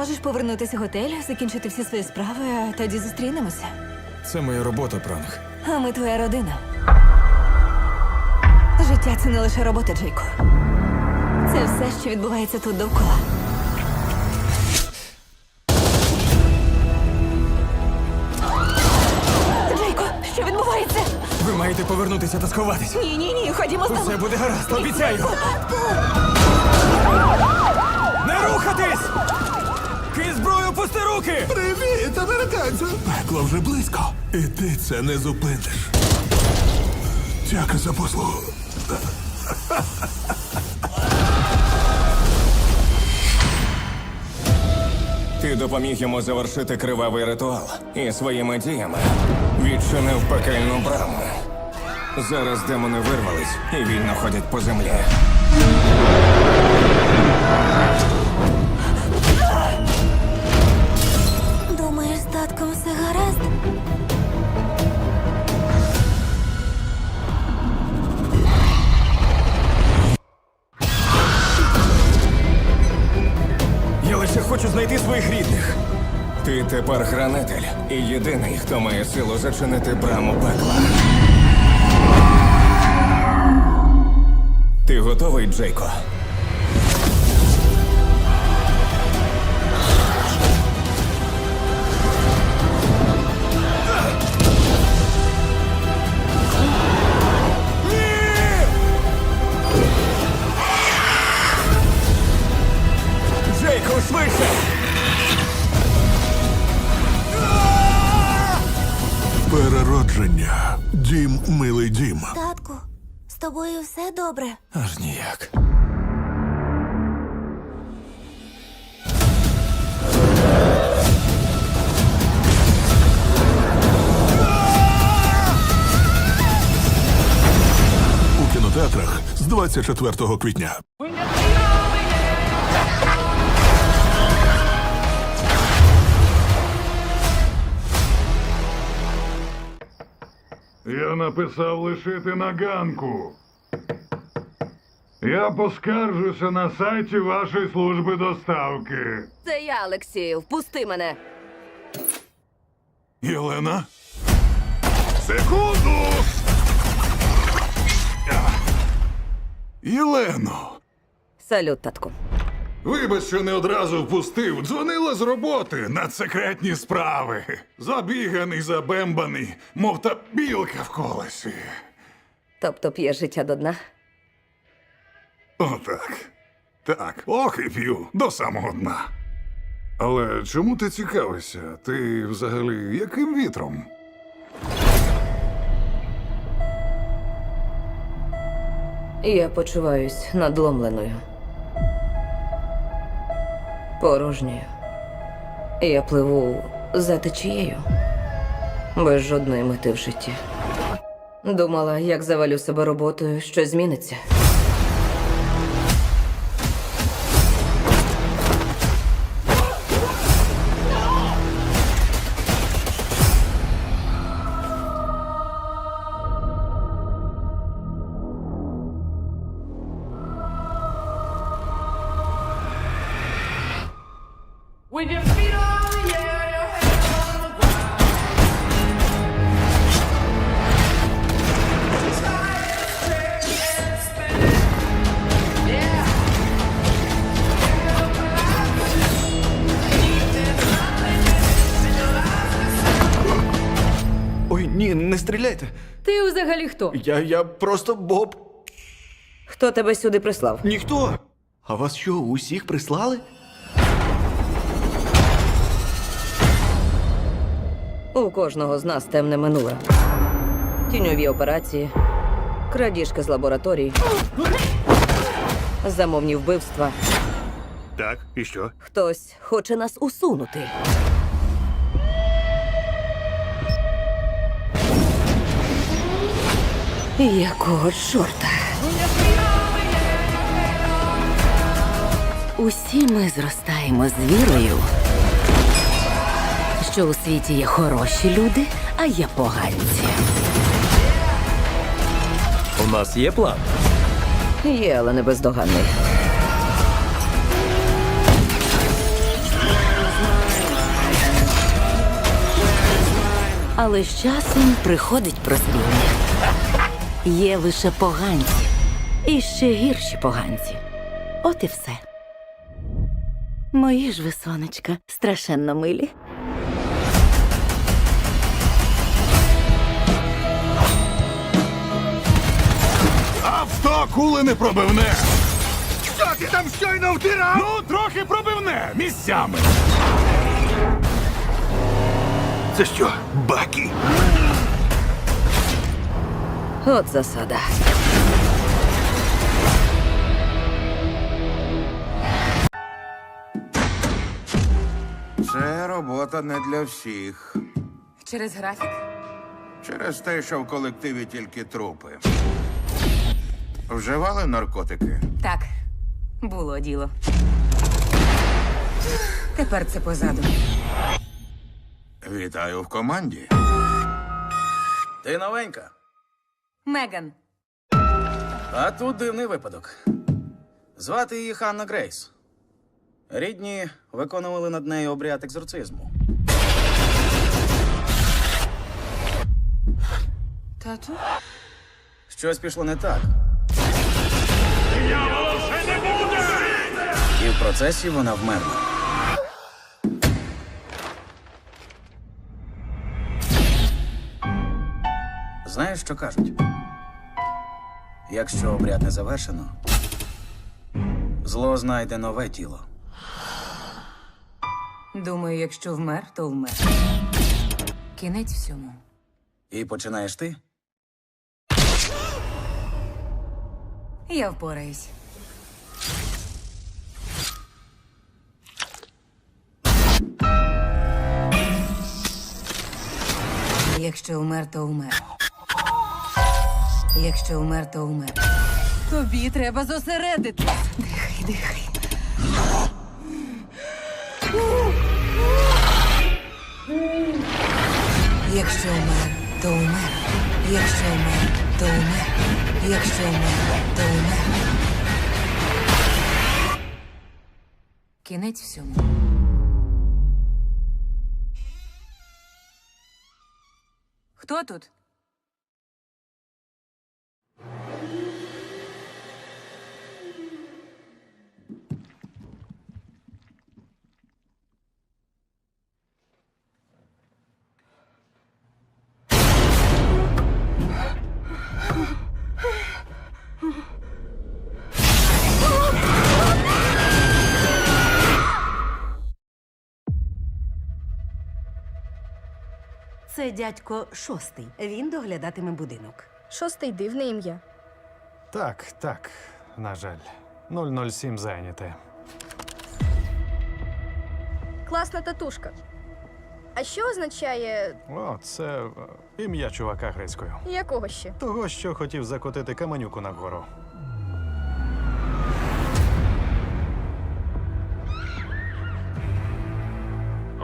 Можеш повернутися в готель, закінчити всі свої справи, а тоді зустрінемося. Це моя робота, пранк. А ми твоя родина. Життя це не лише робота, Джейко. Це все, що відбувається тут довкола. Джейко, що відбувається? Ви маєте повернутися та сховатись. Ні, ні, ні, ходімо з Усе тобою. буде гаразд, обіцяю. Не рухатись! Ки зброю, пусти руки! Привіт, американцю! Пекло вже близько. І ти це не зупиниш. Дяка за послугу. Ти допоміг йому завершити кривавий ритуал і своїми діями відчинив пекельну браму. Зараз демони вирвались і вільно ходять по землі. Тепер хранитель і єдиний, хто має силу зачинити браму пекла. Ти готовий, Джейко? Переродження. Дім, милий дім. Татку, з тобою все добре. Аж ніяк. У кінотеатрах з 24 квітня. Я написав лишити на ганку. Я поскаржуся на сайті вашої служби доставки. Це я, Олексію. Впусти мене. Єлена? Секунду! Єлено! Салют, татку. Вибач, що не одразу впустив. Дзвонила з роботи на секретні справи. Забіганий, забембаний, мов та білка в колесі. Тобто п'є життя до дна. Отак. Так, ох і п'ю до самого дна. Але чому ти цікавишся? Ти взагалі яким вітром? Я почуваюсь надломленою. Порожньою. Я пливу за течією. Без жодної мети в житті. Думала, як завалю себе роботою, що зміниться. Ой, ні, не стріляйте. Ти взагалі хто? Я, я просто Боб. Хто тебе сюди прислав? Ніхто. А вас що, усіх прислали? У кожного з нас темне минуле. Тіньові операції, крадіжки з лабораторій, замовні вбивства. Так, і що? Хтось хоче нас усунути. Якого чорта? Усі ми зростаємо з вірою, що у світі є хороші люди, а є поганці. У нас є план. Є, але не бездоганний. Але з часом приходить прозріння. Є лише поганці і ще гірші поганці. От і все. Мої ж ви, сонечка, страшенно милі. Сто кули не пробивне. Що ти там щойно втирав? Ну, трохи пробивне місцями. Це що, баки? От засада. Це робота не для всіх. Через графік. Через те, що в колективі тільки трупи. Вживали наркотики? Так, було діло. Тепер це позаду. Вітаю в команді. Ти новенька. Меган. А тут дивний випадок. Звати її Ханна Грейс. Рідні виконували над нею обряд екзорцизму. Тату? Щось пішло не так. І в процесі вона вмерла. Знаєш, що кажуть? Якщо обряд не завершено, зло знайде нове тіло. Думаю, якщо вмер, то вмер. Кінець всьому. І починаєш ти? Я впораюсь. Якщо вмер, то вмер. Якщо вмер, то вмер. Тобі треба зосередитись. Дихай, дихай. Якщо вмер, то вмер. Якщо вмер, то вмер. Якщо вмер, то вмер. Кінець всьому. Хто тут? Це дядько шостий. Він доглядатиме будинок. Шостий дивне ім'я. Так, так, на жаль. 007 зайняте. Класна татушка. А що означає О, це е, ім'я чувака грецькою. якого ще? Того, що хотів закотити каменюку нагору.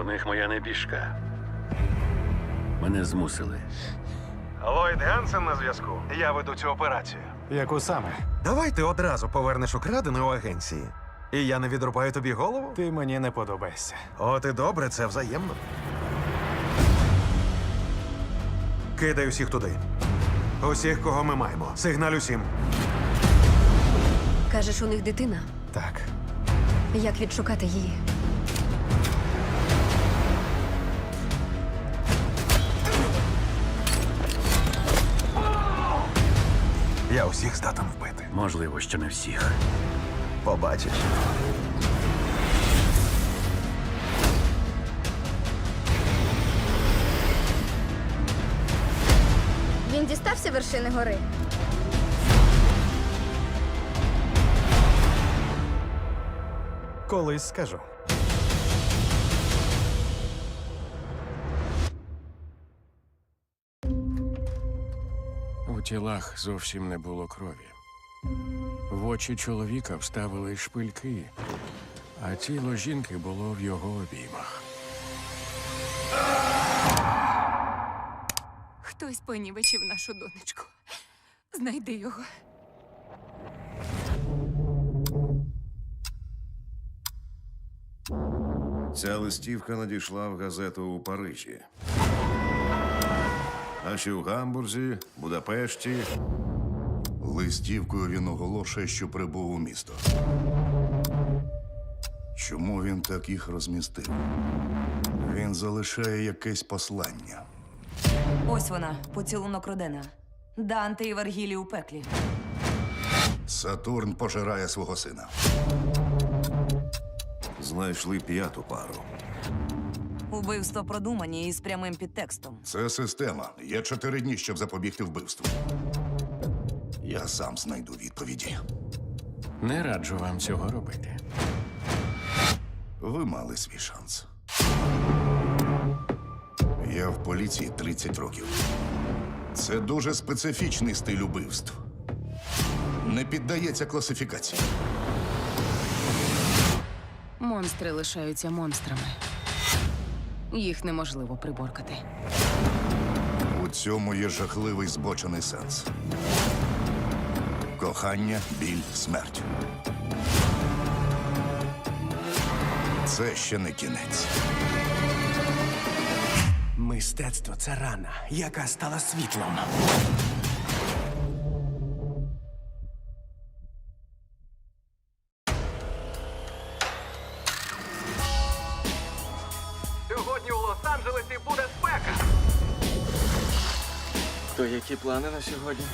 У них моя небіжка. Мене змусили. Ллойд Гансен на зв'язку. Я веду цю операцію. Яку саме? Давай ти одразу повернеш украдене у агенції. І я не відрубаю тобі голову? Ти мені не подобаєшся. От і добре, це взаємно. Кидай усіх туди. Усіх, кого ми маємо. Сигналь усім. Кажеш, у них дитина. Так. Як відшукати її? Я усіх здатен вбити. Можливо, що не всіх. Побачиш. Він дістався вершини гори. Колись скажу. Тілах зовсім не було крові. В очі чоловіка вставили шпильки, а тіло жінки було в його обіймах. Хтось понівечив нашу донечку. Знайди його. Ця листівка надійшла в газету у Парижі. А ще в Гамбурзі, Будапешті. Листівкою він оголошує, що прибув у місто. Чому він так їх розмістив? Він залишає якесь послання. Ось вона, поцілунок Родена. Данте і Вергілі у пеклі. Сатурн пожирає свого сина. Знайшли п'яту пару. Убивство продумані і з прямим підтекстом. Це система. Є чотири дні, щоб запобігти вбивству. Я сам знайду відповіді. Не раджу вам цього робити. Ви мали свій шанс. Я в поліції 30 років. Це дуже специфічний стиль убивств. Не піддається класифікації. Монстри лишаються монстрами. Їх неможливо приборкати. У цьому є жахливий збочений сенс. Кохання, біль, смерть. Це ще не кінець. Мистецтво це рана, яка стала світлом. Які плани на сьогодні?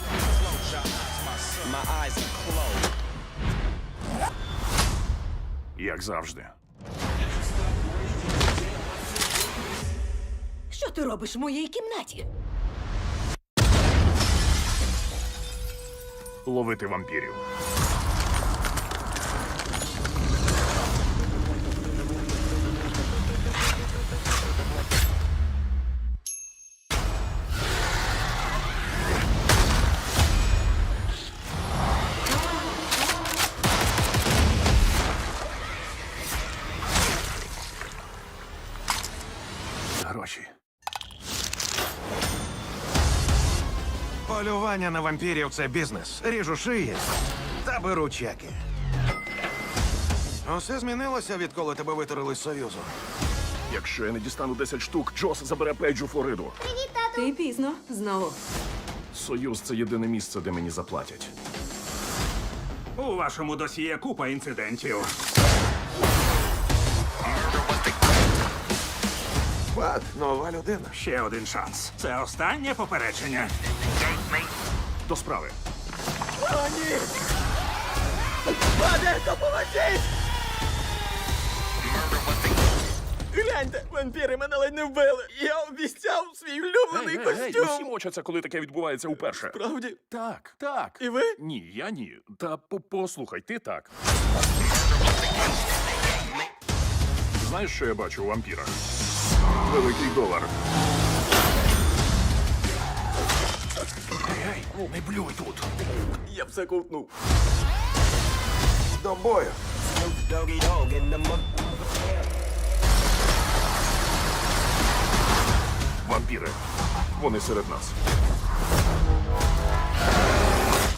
Як завжди. Що ти робиш в моїй кімнаті? Ловити вампірів. Полювання на вампірів це бізнес. Ріжу шиї та беру чеки. Усе змінилося, відколи тебе витурили з Союзу. Якщо я не дістану 10 штук, Джос забере Пейджу Флориду. Ти пізно знову. Союз це єдине місце, де мені заплатять. У вашому досьє купа інцидентів. Бат, нова людина. Ще один шанс. Це останнє попередження. До справи. Гляньте, вампіри мене ледь не вбили. Я обіцяв свій улюблений усі мочаться, коли таке відбувається уперше. Правді? Так, так. І ви? Ні, я ні. Та по- послухай, ти так. Знаєш, що я бачу у вампірах? Великий долар. Гей, не блюй тут. Я все ковтнув. До бою. Вампіри. Вони серед нас.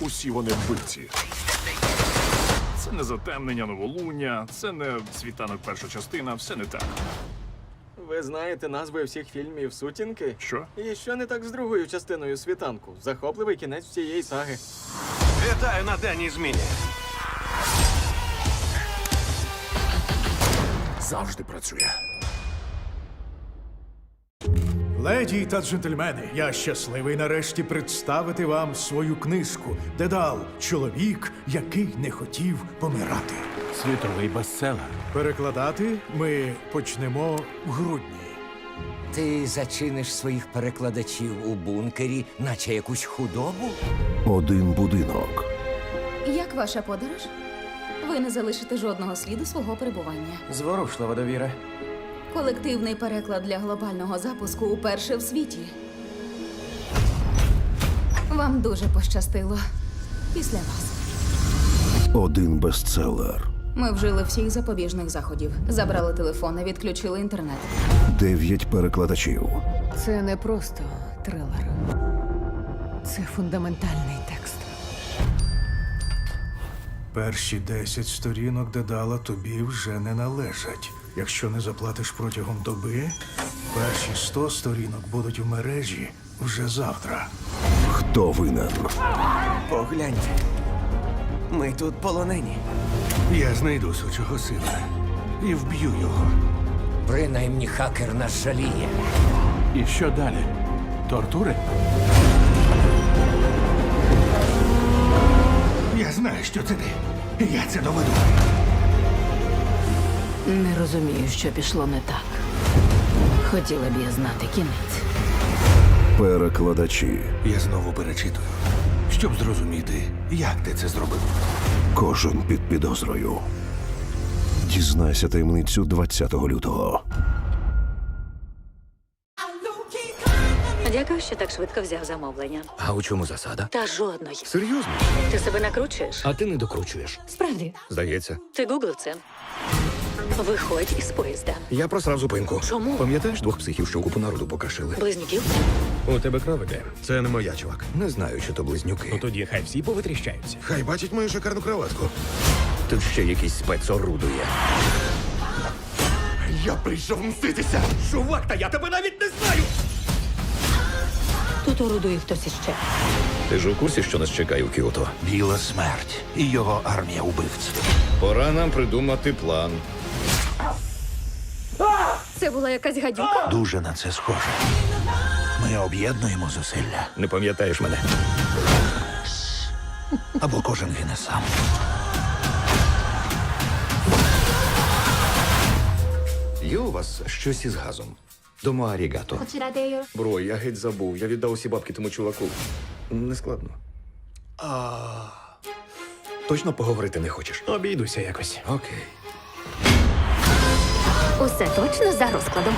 Усі вони вбивці. Це не затемнення новолуння, це не світанок перша частина, все не так. Ви знаєте назви всіх фільмів сутінки? Що? І що не так з другою частиною світанку? Захопливий кінець всієї саги. Вітаю на денній зміні. Завжди працює. Леді та джентльмени, я щасливий нарешті представити вам свою книжку Дедал чоловік, який не хотів помирати. Світовий бестселер. Перекладати ми почнемо в грудні. Ти зачиниш своїх перекладачів у бункері, наче якусь худобу? Один будинок. Як ваша подорож? Ви не залишите жодного сліду свого перебування. Зворушлива довіра. Колективний переклад для глобального запуску уперше в світі. Вам дуже пощастило. Після вас. Один бестселер. Ми вжили всіх запобіжних заходів. Забрали телефони, відключили інтернет. Дев'ять перекладачів. Це не просто трилер. Це фундаментальний текст. Перші десять сторінок Дедала тобі вже не належать. Якщо не заплатиш протягом доби, перші сто сторінок будуть у мережі вже завтра. Хто винен? Погляньте. Ми тут полонені. Я знайду сучого сина і вб'ю його. Принаймні хакер нас жаліє. І що далі? Тортури? Я знаю, що це ти. Я це доведу. Не розумію, що пішло не так. Хотіла б я знати кінець. Перекладачі. Я знову перечитую, щоб зрозуміти, як ти це зробив. Кожен під підозрою. Дізнайся таємницю 20 лютого. Дякую, що так швидко взяв замовлення. А у чому засада? Та жодної. Серйозно? Ти себе накручуєш? А ти не докручуєш. Справді, Здається. ти гуглив це. Виходь із поїзда. Я просрав зупинку. Чому? Пам'ятаєш двох психів, що купу народу покашили? Близнюків? У тебе кров іде. Це не моя, чувак. Не знаю, чи то близнюки. Ну тоді хай всі повитріщаються. Хай бачить мою шикарну кроватку. Тут ще якийсь спец орудує. Я прийшов мститися. Чувак, та я тебе навіть не знаю! Тут орудує хтось іще. Ти ж у курсі, що нас чекає у Кіото? Біла смерть і його армія убивців. Пора нам придумати план. Це була якась гадюка. Дуже на це схоже. Ми об'єднуємо зусилля. Не пам'ятаєш мене? Або кожен гине сам. Є у вас щось із газом? Домо арігато. Бро, я геть забув. Я віддав усі бабки тому чуваку. Не складно. А... Точно поговорити не хочеш? Обійдуся якось. Окей. Усе точно за розкладом.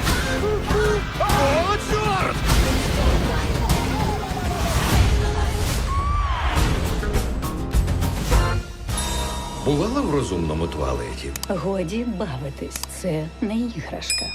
Бувала в розумному туалеті. Годі бавитись, це не іграшка.